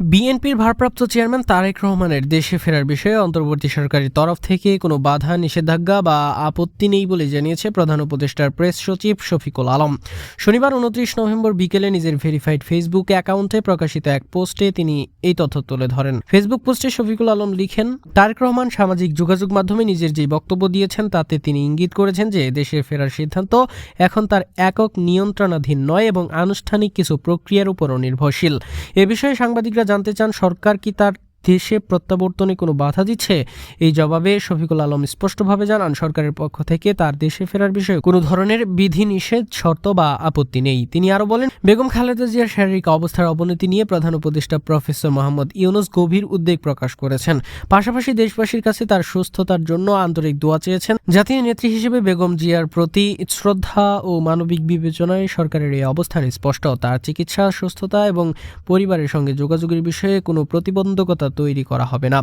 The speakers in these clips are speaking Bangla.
বিএনপির ভারপ্রাপ্ত চেয়ারম্যান তারেক রহমানের দেশে ফেরার বিষয়ে অন্তর্বর্তী সরকারের তরফ থেকে কোনো বাধা, নিষেধাজ্ঞা বা আপত্তি নেই বলে জানিয়েছে প্রধান উপদেষ্টার প্রেস সচিব শফিকুল আলম। শনিবার উনত্রিশ নভেম্বর বিকেলে নিজের ভেরিফাইড ফেসবুক অ্যাকাউন্টে প্রকাশিত এক পোস্টে তিনি এই তথ্য তুলে ধরেন। ফেসবুক পোস্টে শফিকুল আলম লিখেন, তারেক রহমান সামাজিক যোগাযোগ মাধ্যমে নিজের যে বক্তব্য দিয়েছেন তাতে তিনি ইঙ্গিত করেছেন যে দেশে ফেরার সিদ্ধান্ত এখন তার একক নিয়ন্ত্রণাধীন নয় এবং আনুষ্ঠানিক কিছু প্রক্রিয়ার উপরও নির্ভরশীল। এ বিষয়ে সাংবাদিকরা জানতে চান সরকার কি তার দেশে প্রত্যাবর্তনে কোনো বাধা দিচ্ছে? এই জবাবে শফিকুল আলম স্পষ্টভাবে জানান, সরকারের পক্ষ থেকে তার দেশে ফেরার বিষয়ে কোনো ধরনের বিধি নিষেধ শর্ত বা আপত্তি নেই। তিনি আরও বলেন, বেগম খালেদা জিয়ার শারীরিক অবস্থার অবনতি নিয়ে প্রধান উপদেষ্টা প্রফেসর মোহাম্মদ ইউনুস গভীর উদ্বেগ প্রকাশ করেছেন। পাশাপাশি দেশবাসীর কাছে তার সুস্থতার জন্য আন্তরিক দোয়া চেয়েছেন। জাতীয় নেত্রী হিসেবে বেগম জিয়ার প্রতি শ্রদ্ধা ও মানবিক বিবেচনায় সরকারের এই অবস্থান স্পষ্ট। তার চিকিৎসা, সুস্থতা এবং পরিবারের সঙ্গে যোগাযোগের বিষয়ে কোনো প্রতিবন্ধকতা তৈরি করা হবে না।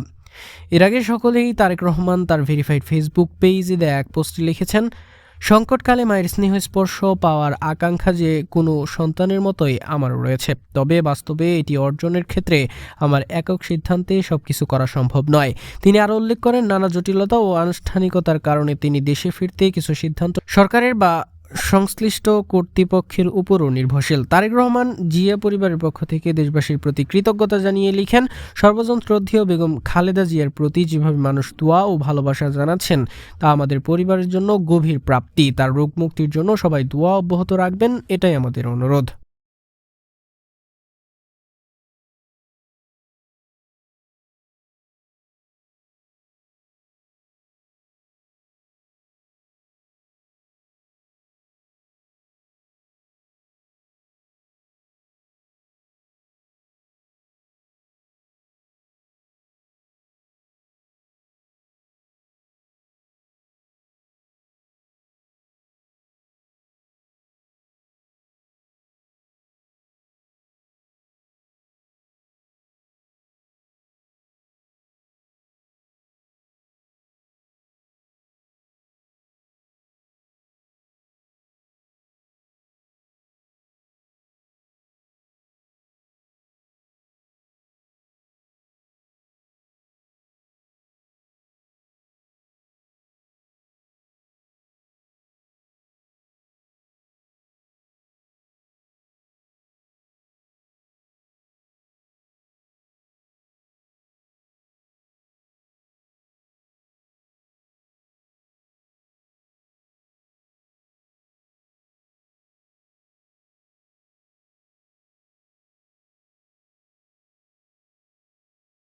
এর আগে সকলেই তারেক রহমান তার ভেরিফাইড ফেসবুক পেজে দেয়া এক পোস্টে লিখেছেন, সংকটকালে মায়ের স্নেহ স্পর্শ পাওয়ার আকাঙ্ক্ষা যে কোনো সন্তানের মতোই আমারও রয়েছে। তবে বাস্তবে এটি অর্জনের ক্ষেত্রে আমার একক সিদ্ধান্তে সবকিছু করা সম্ভব নয়। তিনি আরও উল্লেখ করেন, নানা জটিলতা ও আনুষ্ঠানিকতার কারণে তিনি দেশে ফিরতে কিছু সিদ্ধান্ত সরকারের বা সংশ্লিষ্ট কর্তৃপক্ষের উপরও নির্ভরশীল। তারেক রহমান জিয়া পরিবারের পক্ষ থেকে দেশবাসীর প্রতি কৃতজ্ঞতা জানিয়ে লিখেন, সর্বজন শ্রদ্ধেয় বেগম খালেদা জিয়ার প্রতি যেভাবে মানুষ দোয়া ও ভালোবাসা জানাচ্ছেন, তা আমাদের পরিবারের জন্য গভীর প্রাপ্তি। তার রোগ মুক্তির জন্য সবাই দোয়া অব্যাহত রাখবেন, এটাই আমাদের অনুরোধ।